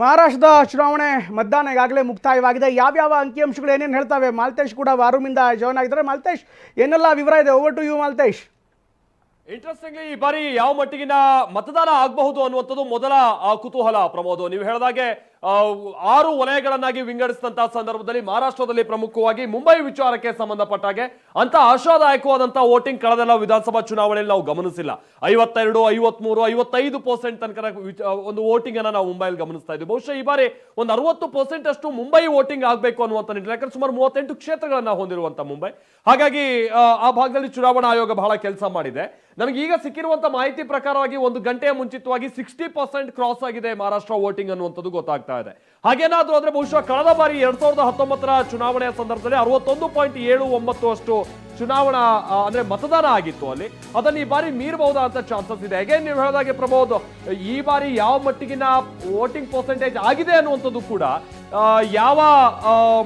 ಮಹಾರಾಷ್ಟ್ರದ ಚುನಾವಣೆ ಮತದಾನ ಈಗಾಗಲೇ ಮುಕ್ತಾಯವಾಗಿದೆ. ಯಾವ್ಯಾವ ಅಂಕಿಅಂಶಗಳು ಏನೇನು ಹೇಳ್ತವೆ? ಮಾಲ್ತೇಶ್ ಕೂಡ ವಾರೂಮಿಂದ ಜಾಯ್ನ್ ಆಗಿದ್ದಾರೆ. ಮಾಲ್ತೇಶ್, ಏನೆಲ್ಲ ವಿವರ ಇದೆ? Over to you Malthesh. Interestingly ಈ ಬಾರಿ ಯಾವ ಮಟ್ಟಿಗಿನ ಮತದಾನ ಆಗಬಹುದು ಅನ್ನುವಂಥದ್ದು ಮೊದಲ ಕುತೂಹಲ ಪ್ರಮೋದ್. ನೀವು ಹೇಳಿದಾಗೆ ಆರು ವಲಯಗಳನ್ನಾಗಿ ವಿಂಗಡಿಸಿದಂತಹ ಸಂದರ್ಭದಲ್ಲಿ ಮಹಾರಾಷ್ಟ್ರದಲ್ಲಿ ಪ್ರಮುಖವಾಗಿ ಮುಂಬೈ ವಿಚಾರಕ್ಕೆ ಸಂಬಂಧಪಟ್ಟ ಹಾಗೆ ಅಂತ ಆಶಾದಾಯಕವಾದಂತಹ ವೋಟಿಂಗ್ ಕಳೆದೆಲ್ಲ ವಿಧಾನಸಭಾ ಚುನಾವಣೆಯಲ್ಲಿ ನಾವು ಗಮನಿಸಿಲ್ಲ. ಐವತ್ತೆರಡು ಐವತ್ಮೂರು ಐವತ್ತೈದು ಪರ್ಸೆಂಟ್ ತನಕ ಒಂದು ವೋಟಿಂಗ್ ಅನ್ನ ನಾವು ಮುಂಬೈಲಿ ಗಮನಿಸ್ತಾ ಇದ್ವಿ ಬಹುಶಃ ಈ ಬಾರಿ ಒಂದು ಅರವತ್ತು ಪರ್ಸೆಂಟ್ ಅಷ್ಟು ಮುಂಬೈ ವೋಟಿಂಗ್ ಆಗಬೇಕು ಅನ್ನುವಂಥ ನಿಟ್ಟಿನಲ್ಲಿ ಯಾಕಂದ್ರೆ ಸುಮಾರು ಮೂವತ್ತೆಂಟು ಕ್ಷೇತ್ರಗಳನ್ನ ಹೊಂದಿರುವಂತ ಮುಂಬೈ. ಹಾಗಾಗಿ ಆ, ಭಾಗದಲ್ಲಿ ಚುನಾವಣಾ ಆಯೋಗ ಬಹಳ ಕೆಲಸ ಮಾಡಿದೆ. ನಮಗೆ ಈಗ ಸಿಕ್ಕಿರುವಂತ ಮಾಹಿತಿ ಪ್ರಕಾರವಾಗಿ ಒಂದು ಗಂಟೆಯ ಮುಂಚಿತವಾಗಿ ಸಿಕ್ಸ್ಟಿ ಪರ್ಸೆಂಟ್ ಕ್ರಾಸ್ ಆಗಿದೆ ಮಹಾರಾಷ್ಟ್ರ ವೋಟಿಂಗ್ ಅನ್ನುವಂಥದ್ದು ಗೊತ್ತಾಗ್ತಾ ಇದೆ ಹಾಗೇನಾದ್ರೂ ಅಂದರೆ ಬಹುಶಃ ಕಳೆದ ಬಾರಿ ಎರಡ್ ಸಾವಿರದ ಹತ್ತೊಂಬತ್ತರ ಚುನಾವಣೆಯ ಸಂದರ್ಭದಲ್ಲಿ ಅರವತ್ತೊಂದು ಪಾಯಿಂಟ್ ಏಳು ಒಂಬತ್ತು ಅಷ್ಟು ಚುನಾವಣಾ ಅಂದ್ರೆ ಮತದಾನ ಆಗಿತ್ತು ಅಲ್ಲಿ. ಅದನ್ನ ಈ ಬಾರಿ ಮೀರಬಹುದಾದಂತ ಚಾನ್ಸಸ್ ಇದೆ. ಹೇಗೆ ನೀವು ಹೇಳಿದಾಗೆ ಪ್ರಬೋದ್ ಈ ಬಾರಿ ಯಾವ ಮಟ್ಟಿಗಿನ ವೋಟಿಂಗ್ ಪರ್ಸೆಂಟೇಜ್ ಆಗಿದೆ ಅನ್ನುವಂಥದ್ದು ಕೂಡ ಯಾವ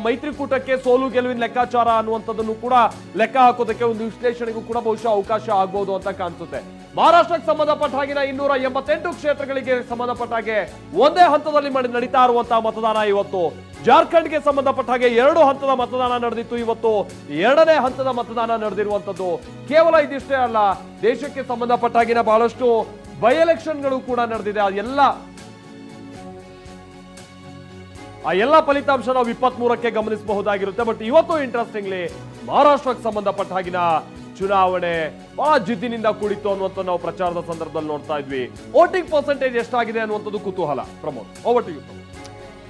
ಮೈತ್ರಿಕೂಟಕ್ಕೆ ಸೋಲು ಗೆಲುವಿನ ಲೆಕ್ಕಾಚಾರ ಅನ್ನುವಂಥದ್ದನ್ನು ಕೂಡ ಲೆಕ್ಕ ಹಾಕೋದಕ್ಕೆ ಒಂದು ವಿಶ್ಲೇಷಣೆಗೂ ಕೂಡ ಬಹುಶಃ ಅವಕಾಶ ಆಗ್ಬೋದು ಅಂತ ಕಾಣಿಸುತ್ತೆ. ಮಹಾರಾಷ್ಟ್ರಕ್ಕೆ ಸಂಬಂಧಪಟ್ಟ ಹಾಗಿನ ಇನ್ನೂರ ಎಂಬತ್ತೆಂಟು ಕ್ಷೇತ್ರಗಳಿಗೆ ಸಂಬಂಧಪಟ್ಟ ಹಾಗೆ ಒಂದೇ ಹಂತದಲ್ಲಿ ಮಾಡಿ ನಡೀತಾ ಇರುವಂತಹ ಮತದಾನ ಇವತ್ತು. ಜಾರ್ಖಂಡ್ಗೆ ಸಂಬಂಧಪಟ್ಟ ಹಾಗೆ ಎರಡು ಹಂತದ ಮತದಾನ ನಡೆದಿತ್ತು. ಇವತ್ತು ಎರಡನೇ ಹಂತದ ಮತದಾನ ನಡೆದಿರುವಂತದ್ದು. ಕೇವಲ ಇದಿಷ್ಟೇ ಅಲ್ಲ, ದೇಶಕ್ಕೆ ಸಂಬಂಧಪಟ್ಟ ಹಾಗಿನ ಬಹಳಷ್ಟು ಬೈ ಎಲೆಕ್ಷನ್ಗಳು ಕೂಡ ನಡೆದಿದೆ. ಅದೆಲ್ಲ ಆ ಎಲ್ಲ ಫಲಿತಾಂಶ ನಾವು ಇಪ್ಪತ್ತ್ ಮೂರಕ್ಕೆ ಗಮನಿಸಬಹುದಾಗಿರುತ್ತೆ. ಬಟ್ ಇವತ್ತು ಇಂಟ್ರೆಸ್ಟಿಂಗ್ಲಿ ಮಹಾರಾಷ್ಟ್ರಕ್ಕೆ ಸಂಬಂಧಪಟ್ಟ ಹಾಗಿನ ಚುನಾವಣೆ ಬಹಳ ಜಿದ್ದಿನಿಂದ ಕೂಡಿತ್ತು ಅನ್ನುವಂಥ ನಾವು ಪ್ರಚಾರದ ಸಂದರ್ಭದಲ್ಲಿ ನೋಡ್ತಾ ಇದ್ವಿ. ವೋಟಿಂಗ್ ಪರ್ಸೆಂಟೇಜ್ ಎಷ್ಟಾಗಿದೆ ಅನ್ನುವಂಥದ್ದು ಕುತೂಹಲ. ಪ್ರಮೋದ್ ಓವರ್ ಟು ಯು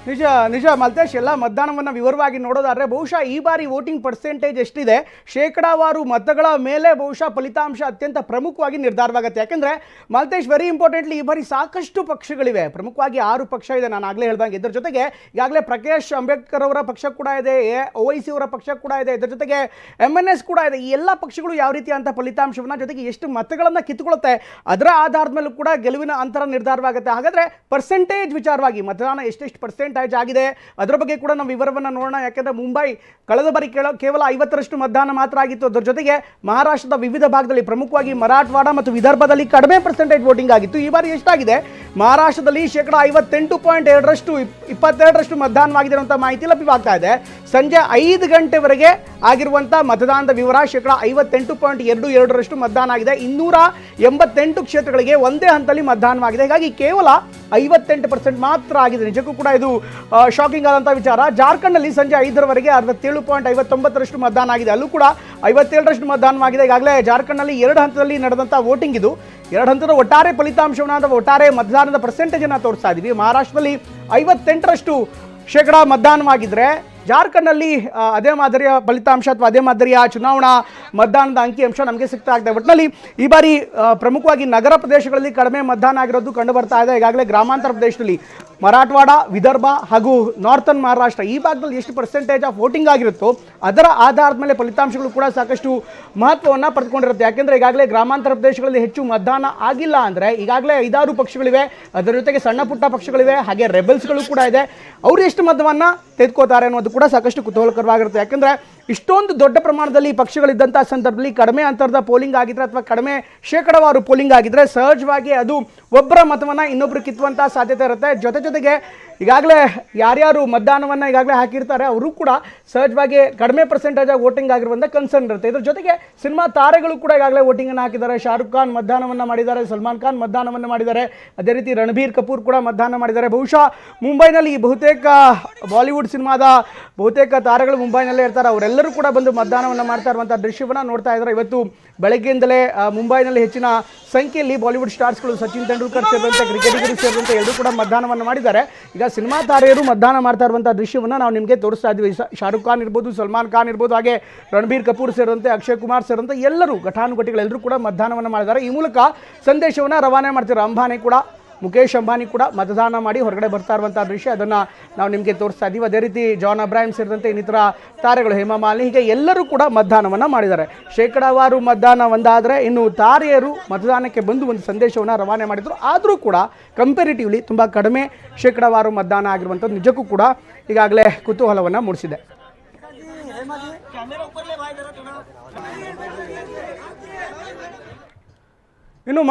ನಿಜ ನಿಜ, ಮಲ್ತೇಶ್, ಎಲ್ಲ ಮತದಾನವನ್ನು ವಿವರವಾಗಿ ನೋಡೋದಾದ್ರೆ ಬಹುಶಃ ಈ ಬಾರಿ ವೋಟಿಂಗ್ ಪರ್ಸೆಂಟೇಜ್ ಎಷ್ಟಿದೆ? ಶೇಕಡಾವಾರು ಮತಗಳ ಮೇಲೆ ಬಹುಶಃ ಫಲಿತಾಂಶ ಅತ್ಯಂತ ಪ್ರಮುಖವಾಗಿ ನಿರ್ಧಾರವಾಗುತ್ತೆ. ಯಾಕೆಂದರೆ, ಮಲ್ತೇಶ್ ವೆರಿ ಇಂಪಾರ್ಟೆಂಟ್ಲಿ ಈ ಬಾರಿ ಸಾಕಷ್ಟು ಪಕ್ಷಗಳಿವೆ. ಪ್ರಮುಖವಾಗಿ ಆರು ಪಕ್ಷ ಇದೆ. ನಾನು ಆಗಲೇ ಹೇಳ್ದಂಗೆ ಇದ್ರ ಜೊತೆಗೆ ಈಗಾಗಲೇ ಪ್ರಕಾಶ್ ಅಂಬೇಡ್ಕರ್ ಅವರ ಪಕ್ಷ ಕೂಡ ಇದೆ ಒ ವೈ ಸಿ ಅವರ ಪಕ್ಷ ಕೂಡ ಇದೆ. ಇದ್ರ ಜೊತೆಗೆ ಎಂ ಎನ್ ಎಸ್ ಕೂಡ ಇದೆ. ಈ ಎಲ್ಲ ಪಕ್ಷಗಳು ಯಾವ ರೀತಿ ಅಂತ ಫಲಿತಾಂಶವನ್ನ ಜೊತೆಗೆ ಎಷ್ಟು ಮತಗಳನ್ನು ಕಿತ್ತುಕೊಳ್ಳುತ್ತೆ, ಅದರ ಆಧಾರದ ಮೇಲೂ ಕೂಡ ಗೆಲುವಿನ ಅಂತರ ನಿರ್ಧಾರವಾಗುತ್ತೆ. ಹಾಗಾದರೆ ಪರ್ಸೆಂಟೇಜ್ ವಿಚಾರವಾಗಿ ಮತದಾನ ಎಷ್ಟೆಷ್ಟು ಪರ್ಸೆಂಟೇಜ್ ಆಗಿದೆ. ಅದರ ಬಗ್ಗೆ ಕೂಡ ನಾವು ವಿವರವನ್ನು ನೋಡೋಣ. ಯಾಕೆಂದರೆ ಮುಂಬೈ ಕಳೆದ ಬಾರಿ ಕೇವಲ ಐವತ್ತರಷ್ಟು ಮತದಾನ ಮಾತ್ರ ಆಗಿತ್ತು. ಅದರ ಜೊತೆಗೆ ಮಹಾರಾಷ್ಟ್ರದ ವಿವಿಧ ಭಾಗದಲ್ಲಿ ಪ್ರಮುಖವಾಗಿ ಮರಾಠವಾಡ ಮತ್ತು ವಿದರ್ಭದಲ್ಲಿ ಕಡಿಮೆ ಪರ್ಸೆಂಟೇಜ್ ವೋಟಿಂಗ್ ಆಗಿತ್ತು. ಈ ಬಾರಿ ಎಷ್ಟಾಗಿದೆ? ಮಹಾರಾಷ್ಟ್ರದಲ್ಲಿ ಶೇಕಡ ಐವತ್ತೆಂಟು ಪಾಯಿಂಟ್ ಎರಡರಷ್ಟು ಇಪ್ಪತ್ತೆರಡರಷ್ಟು ಮತದಾನವಾಗಿದೆ ಅಂತ ಮಾಹಿತಿ ಲಭ್ಯವಾಗ್ತಾ ಇದೆ. ಸಂಜೆ ಐದು ಗಂಟೆವರೆಗೆ ಆಗಿರುವಂಥ ಮತದಾನದ ವಿವರ ಶೇಕಡ ಐವತ್ತೆಂಟು ಪಾಯಿಂಟ್ ಎರಡು ಎರಡರಷ್ಟು ಮತದಾನ ಆಗಿದೆ. ಇನ್ನೂರ ಎಂಬತ್ತೆಂಟು ಕ್ಷೇತ್ರಗಳಿಗೆ ಒಂದೇ ಹಂತದಲ್ಲಿ ಮತದಾನವಾಗಿದೆ. ಹೀಗಾಗಿ ಕೇವಲ ಐವತ್ತೆಂಟು ಪರ್ಸೆಂಟ್ ಮಾತ್ರ ಆಗಿದೆ. ನಿಜಕ್ಕೂ ಕೂಡ ಇದು ಶಾಕಿಂಗ್ ಆದಂಥ ವಿಚಾರ. ಜಾರ್ಖಂಡ್ನಲ್ಲಿ ಸಂಜೆ ಐದರವರೆಗೆ ಅರವತ್ತೇಳು ಪಾಯಿಂಟ್ ಐವತ್ತೊಂಬತ್ತರಷ್ಟು ಮತದಾನ ಆಗಿದೆ. ಅಲ್ಲೂ ಕೂಡ ಐವತ್ತೇಳರಷ್ಟು ಮತದಾನವಾಗಿದೆ. ಈಗಾಗಲೇ ಜಾರ್ಖಂಡ್ನಲ್ಲಿ ಎರಡು ಹಂತದಲ್ಲಿ ನಡೆದಂಥ ವೋಟಿಂಗ್ ಇದು. ಎರಡು ಹಂತದ ಒಟ್ಟಾರೆ ಫಲಿತಾಂಶವನ್ನು ಅಥವಾ ಒಟ್ಟಾರೆ ಮತದಾನದ ಪರ್ಸೆಂಟೇಜನ್ನು ತೋರಿಸ್ತಾ ಇದ್ದೀವಿ ಮಹಾರಾಷ್ಟ್ರದಲ್ಲಿ ಐವತ್ತೆಂಟರಷ್ಟು ಶೇಕಡಾ ಮತದಾನವಾಗಿದ್ದರೆ ಜಾರ್ಖಂಡ್ನಲ್ಲಿ ಅದೇ ಮಾದರಿಯ ಫಲಿತಾಂಶ ಅಥವಾ ಅದೇ ಮಾದರಿಯ ಚುನಾವಣಾ ಮತದಾನದ ಅಂಕಿಅಂಶ ನಮಗೆ ಸಿಗ್ತಾ ಇದೆ. ಒಟ್ಟಿನಲ್ಲಿ ಈ ಬಾರಿ ಪ್ರಮುಖವಾಗಿ ನಗರ ಪ್ರದೇಶಗಳಲ್ಲಿ ಕಡಿಮೆ ಮತದಾನ ಆಗಿರೋದು ಕಂಡು ಬರ್ತಾ ಇದೆ. ಈಗಾಗಲೇ ಗ್ರಾಮಾಂತರ ಪ್ರದೇಶದಲ್ಲಿ ಮರಾಠವಾಡ, ವಿದರ್ಭ ಹಾಗೂ ನಾರ್ತನ್ ಮಹಾರಾಷ್ಟ್ರ ಈ ಭಾಗದಲ್ಲಿ ಎಷ್ಟು ಪರ್ಸೆಂಟೇಜ್ ಆಫ್ ವೋಟಿಂಗ್ ಆಗಿರುತ್ತೋ ಅದರ ಆಧಾರದ ಮೇಲೆ ಫಲಿತಾಂಶಗಳು ಕೂಡ ಸಾಕಷ್ಟು ಮಹತ್ವವನ್ನು ಪಡೆದುಕೊಂಡಿರುತ್ತೆ. ಯಾಕೆಂದರೆ ಈಗಾಗಲೇ ಗ್ರಾಮಾಂತರ ಪ್ರದೇಶಗಳಲ್ಲಿ ಹೆಚ್ಚು ಮತದಾನ ಆಗಿಲ್ಲ ಅಂದರೆ ಈಗಾಗಲೇ ಐದಾರು ಪಕ್ಷಗಳಿವೆ, ಅದರ ಜೊತೆಗೆ ಸಣ್ಣ ಪುಟ್ಟ ಪಕ್ಷಗಳಿವೆ, ಹಾಗೆ ರೆಬಲ್ಸ್ಗಳು ಕೂಡ ಇದೆ. ಅವರು ಎಷ್ಟು ಮತವನ್ನು ತೆಗೆದುಕೋತಾರೆ ಅನ್ನೋದು ಕೂಡ ಸಾಕಷ್ಟು ಕುತೂಹಲಕರವಾಗಿರುತ್ತೆ. ಯಾಕೆಂದರೆ ಇಷ್ಟೊಂದು ದೊಡ್ಡ ಪ್ರಮಾಣದಲ್ಲಿ ಪಕ್ಷಗಳಿದ್ದಂಥ ಸಂದರ್ಭದಲ್ಲಿ ಕಡಿಮೆ ಅಂತರದ ಪೋಲಿಂಗ್ ಆಗಿದ್ರೆ ಅಥವಾ ಕಡಿಮೆ ಶೇಕಡವಾರು ಪೋಲಿಂಗ್ ಆಗಿದ್ರೆ ಸಹಜವಾಗಿ ಅದು ಒಬ್ಬರ ಮತವನ್ನು ಇನ್ನೊಬ್ಬರು ಕಿತ್ತುವಂಥ ಸಾಧ್ಯತೆ ಇರುತ್ತೆ. ಜೊತೆ ಜೊತೆಗೆ ಈಗಾಗಲೇ ಯಾರ್ಯಾರು ಮತದಾನವನ್ನು ಈಗಾಗಲೇ ಹಾಕಿರ್ತಾರೆ, ಅವರು ಕೂಡ ಸಹಜವಾಗಿ ಕಡಿಮೆ ಪರ್ಸೆಂಟೇಜ್ ಆಗಿ ವೋಟಿಂಗ್ ಆಗಿರುವಂಥ ಕನ್ಸರ್ನ್ ಇರುತ್ತೆ. ಇದ್ರ ಜೊತೆಗೆ ಸಿನಿಮಾ ತಾರೆಗಳು ಕೂಡ ಈಗಾಗಲೇ ವೋಟಿಂಗನ್ನು ಹಾಕಿದ್ದಾರೆ. ಶಾರುಖ್ ಖಾನ್ ಮತದಾನವನ್ನು ಮಾಡಿದ್ದಾರೆ, ಸಲ್ಮಾನ್ ಖಾನ್ ಮತದಾನವನ್ನು ಮಾಡಿದ್ದಾರೆ. ಅದೇ ರೀತಿ ರಣಬೀರ್ ಕಪೂರ್ ಕೂಡ ಮತದಾನ ಮಾಡಿದ್ದಾರೆ. ಬಹುಶಃ ಮುಂಬೈನಲ್ಲಿ ಬಹುತೇಕ ಬಾಲಿವುಡ್ ಸಿನಿಮಾದ ಬಹುತೇಕ ತಾರೆಗಳು ಮುಂಬೈನಲ್ಲೇ ಇರ್ತಾರೆ. ಅವರೆಲ್ಲರೂ ಕೂಡ ಬಂದು ಮತದಾನವನ್ನು ಮಾಡ್ತಾ ಇರುವಂಥ ದೃಶ್ಯವನ್ನು ನೋಡ್ತಾ ಇದ್ದಾರೆ. ಇವತ್ತು ಬೆಳಗ್ಗೆಯಿಂದಲೇ ಮುಂಬೈನಲ್ಲಿ ಹೆಚ್ಚಿನ ಸಂಖ್ಯೆಯಲ್ಲಿ ಬಾಲಿವುಡ್ ಸ್ಟಾರ್ಸ್ಗಳು ಸಚಿನ್ ತೆಂಡೂಲ್ಕರ್ ಸೇರಿದಂತೆ, ಕ್ರಿಕೆಟಿಗರು ಸೇರಿದಂತೆ ಎಲ್ಲರೂ ಕೂಡ ಮತದಾನವನ್ನು ಮಾಡಿದ್ದಾರೆ. ಈಗ ಸಿನಿಮಾ ತಾರೆಯರು ಮತದಾನ ಮಾಡ್ತಾ ಇರುವಂಥ ದೃಶ್ಯವನ್ನು ನಾವು ನಿಮಗೆ ತೋರಿಸ್ತಾ ಇದ್ವಿ. ಶಾರುಖ್ ಖಾನ್ ಇರ್ಬೋದು, ಸಲ್ಮಾನ್ ಖಾನ್ ಇರ್ಬೋದು, ಹಾಗೆ ರಣಬೀರ್ ಕಪೂರ್ ಸೇರಿದಂತೆ ಅಕ್ಷಯ್ ಕುಮಾರ್ ಸೇರಿದಂತೆ ಎಲ್ಲರೂ ಘಟಾನುಘಟಿಗಳೆಲ್ಲರೂ ಕೂಡ ಮತದಾನವನ್ನು ಮಾಡಿದ್ದಾರೆ. ಈ ಮೂಲಕ ಸಂದೇಶವನ್ನು ರವಾನೆ ಮಾಡ್ತಿದ್ದಾರೆ ಅಂಬಾನಿ ಕೂಡ ಮುಖೇಶ್ ಅಂಬಾನಿ ಕೂಡ ಮತದಾನ ಮಾಡಿ ಹೊರಗಡೆ ಬರ್ತಾ ಇರುವಂಥ ದೃಶ್ಯ. ಅದನ್ನು ನಾವು ನಿಮಗೆ ತೋರಿಸ್ತಾ ಇದ್ದೀವಿ ಅದೇ ರೀತಿ ಜಾನ್ ಅಬ್ರಾಹಿಂ ಸೇರಿದಂತೆ ಇನ್ನಿತರ ತಾರೆಗಳು, ಹೇಮಾ ಮಾಲಿನಿ, ಹೀಗೆ ಎಲ್ಲರೂ ಕೂಡ ಮತದಾನವನ್ನು ಮಾಡಿದ್ದಾರೆ. ಶೇಕಡಾವಾರು ಮತದಾನ ಒಂದಾದರೆ ಇನ್ನು ತಾರೆಯರು ಮತದಾನಕ್ಕೆ ಬಂದು ಒಂದು ಸಂದೇಶವನ್ನು ರವಾನೆ ಮಾಡಿದರು. ಆದರೂ ಕೂಡ ಕಂಪೇರಿಟಿವ್ಲಿ ತುಂಬ ಕಡಿಮೆ ಶೇಕಡಾವಾರು ಮತದಾನ ಆಗಿರುವಂಥದ್ದು ನಿಜಕ್ಕೂ ಕೂಡ ಈಗಾಗಲೇ ಕುತೂಹಲವನ್ನು ಮೂಡಿಸಿದೆ.